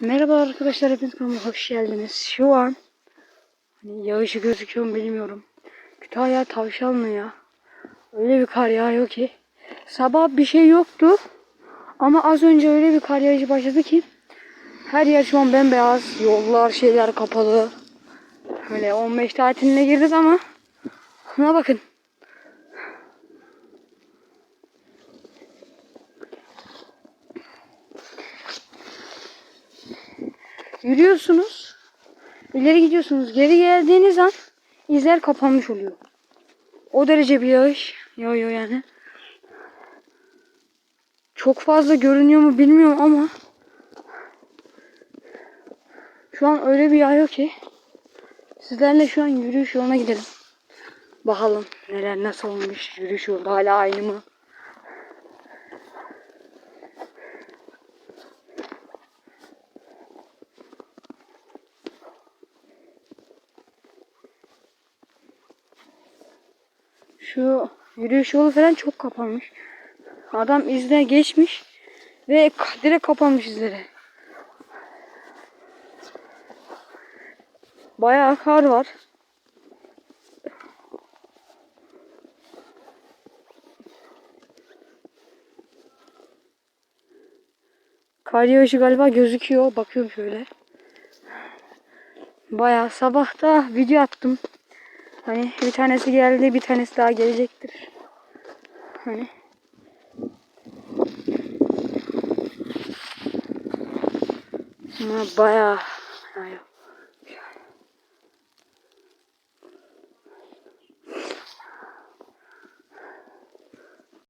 Merhaba arkadaşlar hepiniz kanalıma hoş geldiniz. Şu an hani yağışı gözüküyor mu bilmiyorum. Kütahya Tavşanlı ya. Öyle bir kar yağıyor ki. Sabah bir şey yoktu. Ama az önce öyle bir kar yağışı başladı ki. Her yer şu an bembeyaz. Yollar şeyler kapalı. Öyle 15 tatiline girdik ama. Buna bakın. Yürüyorsunuz. İleri gidiyorsunuz. Geri geldiğiniz an izler kapanmış oluyor. O derece bir yağış yağıyor yani. Çok fazla görünüyor mu bilmiyorum ama şu an öyle bir yağıyor ki sizlerle şu an yürüyüş yoluna gidelim. Bakalım neler nasıl olmuş yürüyüş yolu hala aynı mı? Şu yürüyüş yolu falan çok kapanmış. Adam izden geçmiş ve direkt kapanmış izleri. Bayağı kar var. Kar yağışı galiba gözüküyor. Bakıyorum şöyle. Bayağı sabahta video attım. Hani bir tanesi geldi, bir tanesi daha gelecektir. Hani ama bayağı yani